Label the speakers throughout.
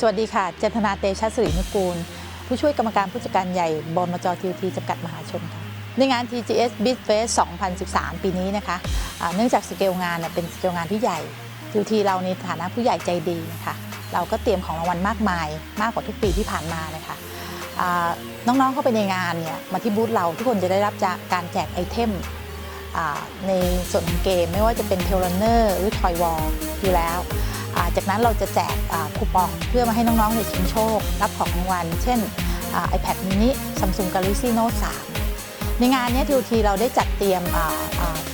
Speaker 1: สวัสดีค่ะ เจนธนาเตชะสิรินุกูล ผู้ช่วยกรรมการผู้จัดการใหญ่บมจทีทีจำกัดมหาชนค่ะ ในงาน TGS Bid Fest 2013 ปีนี้นะคะเนื่องจากสเกลงานเป็นสเกลงานที่ใหญ่ทีทีเราในฐานะผู้ใหญ่ใจดีนะคะเราก็เตรียมของรางวัลมากมาย มากกว่าทุกปีที่ผ่านมานะคะน้องๆเข้าไปในงานเนี่ยมาที่บูธเราทุกคนจะได้รับจากการแจกไอเทมในส่วนของเกมไม่ว่าจะเป็นเทเลเนอร์หรือทอยวอลอยู่แล้ว จากนั้นเราจะแจกคูปองเพื่อมาให้น้องๆในชิงโชครับของรางวัล เช่นอ่า iPad mini Samsung Galaxy Note 3 ในงานนี้ทีทีเราได้จัดเตรียม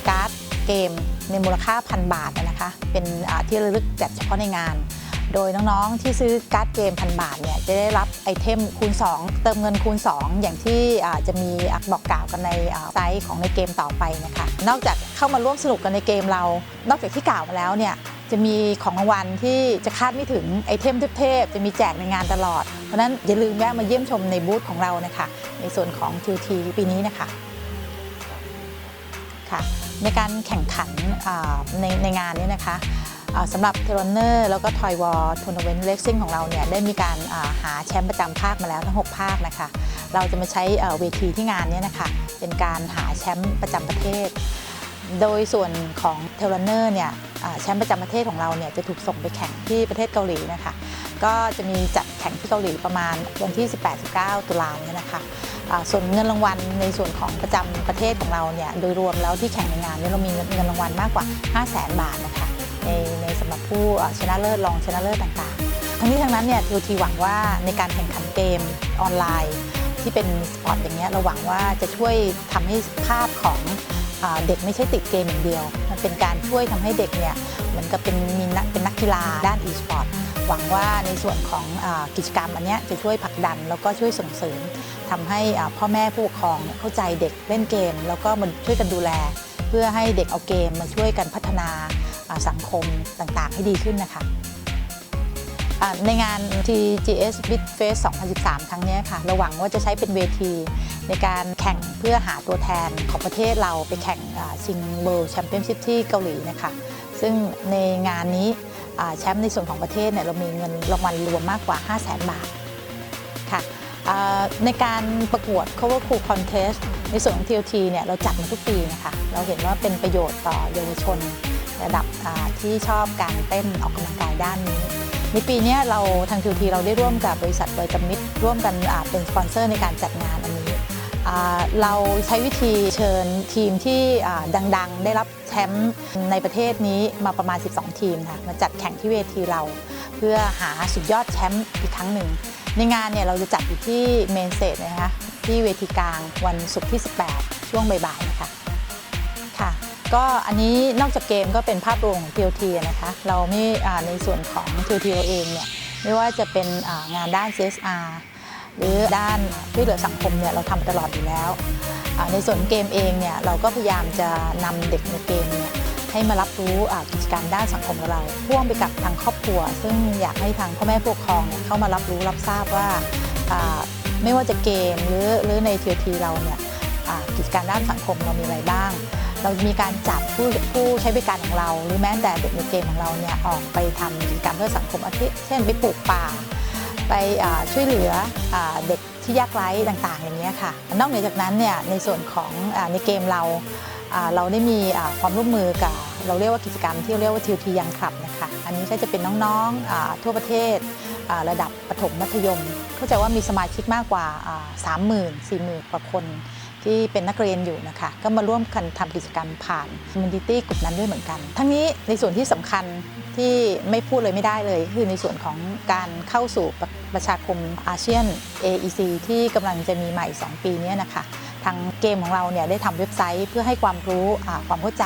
Speaker 1: การ์ดเกมในมูลค่าพันบาทนะคะ เป็นที่ระลึกแจกเฉพาะในงาน โดยน้องๆที่ซื้อการ์ดเกมพันบาทเนี่ยจะได้รับไอเทมคูณ 2 เติมเงินคูณ 2 อย่างที่จะมีบอกกล่าวกันในไซต์ของในเกมต่อไปนะคะ นอกจากเข้ามาร่วมสนุกกันในเกมเรา นอกจากที่กล่าวมาแล้วเนี่ย จะมีของรางวัลที่จะคาดไม่ถึงไอเทมเทพๆจะมีแจกในงานตลอด เพราะนั้นอย่าลืมแวะมาเยี่ยมชมในบูธของเรานะคะในส่วนของ QT ปีนี้นะคะค่ะในการแข่งขันในในงานนี้นะคะสำหรับเทรนเนอร์แล้วก็ทอยวอลทัวร์นาเมนต์เลสซิ่งของเราเนี่ยได้มีการาหาแชมป์ประจำภาคมาแล้วทั้ง 6 ภาคนะคะ เราจะมาใช้เวทีที่งานเนี้นะคะ เป็นการหาแชมป์ประจำประเทศ โดยส่วนของเทรนเนอร์เนี่ย แชมป์ประจำประเทศของเราเนี่ยจะถูกส่งไปแข่งที่ประเทศเกาหลีนะคะ ก็จะมีจัดแข่งที่เกาหลีประมาณวันที่ 18-19 ตุลาเนี่ยนะคะส่วนเงินรางวัลในส่วนของประจำประเทศของเราเนี่ยโดยรวมแล้วที่แข่งในงานเนี่ยเรามีเงินรางวัลมากกว่า 5 0 0แสนบาทนะคะในในสำหรับผู้ชนะเลิศรองชนะเลิศต่างๆ ทั้งนี้ทั้งนั้นเนี่ยทีทีหวังว่าในการแข่งขันเกมออนไลน์ ที่เป็นสปอร์ตอย่างเงี้ยเราหวังว่าจะช่วยทำให้ภาพของ เด็กไม่ใช่ติดเกมอย่างเดียว มันเป็นการช่วยทำให้เด็กเนี่ยเหมือนกับเป็นมีนักเป็นนักกีฬาด้าน e-sport หวังว่าในส่วนของอกิจกรรมอันนี้จะช่วยผลักดันแล้วก็ช่วยส่งเสริมทำให้พ่อแม่ผู้ปกครองเข้าใจเด็กเล่นเกม แล้วก็มันช่วยกันดูแล เพื่อให้เด็กเอาเกมมาช่วยกันพัฒนาสังคมต่างๆ ให้ดีขึ้นนะคะ ในงาน TGS Bid Fest 2013 ครั้งนี้ค่ะเราหวังว่าจะใช้เป็นเวที ในการแข่งเพื่อหาตัวแทนของประเทศเราไปแข่งชิง World Championship ที่เกาหลีนะคะ ซึ่งในงานนี้แชมป์ในส่วนของประเทศเนี่ยเรามีเงินรางวัลรวมมากกว่า 5 0 0 0 0 0 บาทค่ะในการประกวด Cover Crew Contest ในส่วนของ TLT เนี่ยเราจัดมาทุกปีนะคะ เราเห็นว่าเป็นประโยชน์ต่อเยาวชน ระดับที่ชอบการเต้นออกกำลังกายด้านนี้ ในปีนี้เราทางทีทีเราได้ร่วมกับบริษัทไวตามิดร่วมกันเป็นสปอนเซอร์ในการจัดงานอันนี้เราใช้วิธีเชิญทีมที่ดังๆ ได้รับแชมป์ในประเทศนี้มาประมาณ 12 ทีมค่ะมาจัดแข่งที่เวทีเรา เพื่อหาสุดยอดแชมป์อีกครั้งหนึ่ง ในงานเนี่ยเราจะจัดอยู่ที่เมนเซตนะคะที่เวทีกลางวันศุกร์ที่ 18 ช่วงบ่ายๆนะคะ ก็อันนี้นอกจากเกมก็เป็นภาพรวมของ TLT นะคะ เราไม่ในส่วนของ TLT เราเองเนี่ยไม่ว่าจะเป็นงานด้าน CSR หรือด้านช่วยเหลือสังคมเนี่ยเราทำตลอดอยู่แล้ว ในส่วนเกมเองเนี่ยเราก็พยายามจะนำเด็กในเกมเนี่ยให้มารับรู้กิจการด้านสังคมของเราพ่วงไปกับทางครอบครัว ซึ่งอยากให้ทางพ่อแม่ผู้ปกครองเนี่ยเข้ามารับรู้รับทราบว่าไม่ว่าจะเกมหรือหรือใน TLT เราเนี่ยกิจการด้านสังคมเรามีอะไรบ้าง เรามีการจับผู้ผู้ใช้บริการของเรา หรือแม้แต่เด็กในเกมของเราเนี่ยออกไปทำกิจกรรมเพื่อสังคมอาทิเช่นไปปลูกป่า ไปช่วยเหลืออเด็กที่ยากไร้ต่างๆ อย่างนี้ยค่ะ นอกเหนือจากนั้นเนี่ยในส่วนของอในเกมเราเราได้มีความร่วมมือกับเราเรียกว่ากิจกรรมที่เรียกว่าทิวทียังคลับนะคะอันนี้ก็จะเป็นน้องๆทั่วประเทศระดับประถมมัธยม เข้าใจว่ามีสมาชิกมากกว่าสามหมื่นสี่หมื่นกว่าคน ที่เป็นนักเรียนอยู่นะคะ ก็มาร่วมกันทำกิจกรรมผ่านคอมมูนิตี้กลุ่มนั้นด้วยเหมือนกัน ทั้งนี้ในส่วนที่สำคัญที่ไม่พูดเลยไม่ได้เลย คือในส่วนของการเข้าสู่ประประชาคมอาเซียน AEC ที่กำลังจะมีใหม่ 2 ปีนี้นะคะ ทางเกมของเราเนี่ยได้ทำเว็บไซต์เพื่อให้ความรู้ความเข้าใจ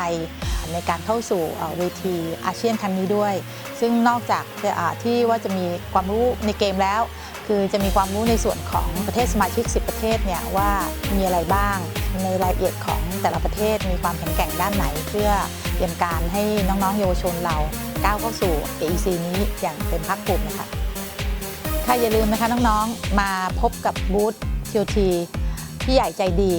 Speaker 1: ในการเข้าสู่เวทีอาเซียนครั้งนี้ด้วย ซึ่งนอกจากที่ว่าจะมีความรู้ในเกมแล้ว คือจะมีความรู้ในส่วนของประเทศสมาชิก 10 ประเทศเนี่ยว่ามีอะไรบ้างในรายละเอียดของแต่ละประเทศมีความแข็งแกร่งด้านไหน เพื่อเตรียมการให้น้องๆเยาวชนเราก้าวเข้าสู่ AEC นี้อย่างเต็มภาคภูมินะคะค่ะอย่าลืมนะคะน้องๆมาพบกับบูธ TOT ที่ใหญ่ใจดี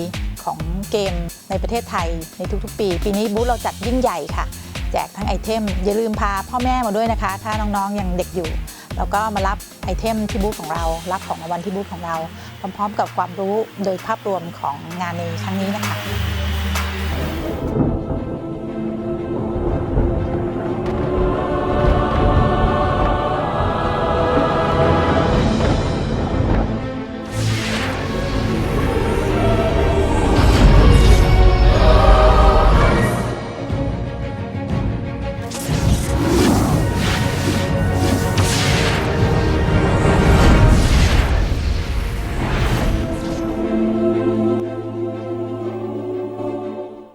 Speaker 1: ของเกมในประเทศไทยในทุกๆ ปี ปีนี้บูธเราจัดยิ่งใหญ่ค่ะ แจกทั้งไอเทม อย่าลืมพาพ่อแม่มาด้วยนะคะ ถ้าน้องๆยังเด็กอยู่ แล้วก็มารับไอเทมที่บูธของเรา รับของรางวัลที่บูธของเรา พร้อมๆ กับความรู้โดยภาพรวมของงานในครั้งนี้นะคะ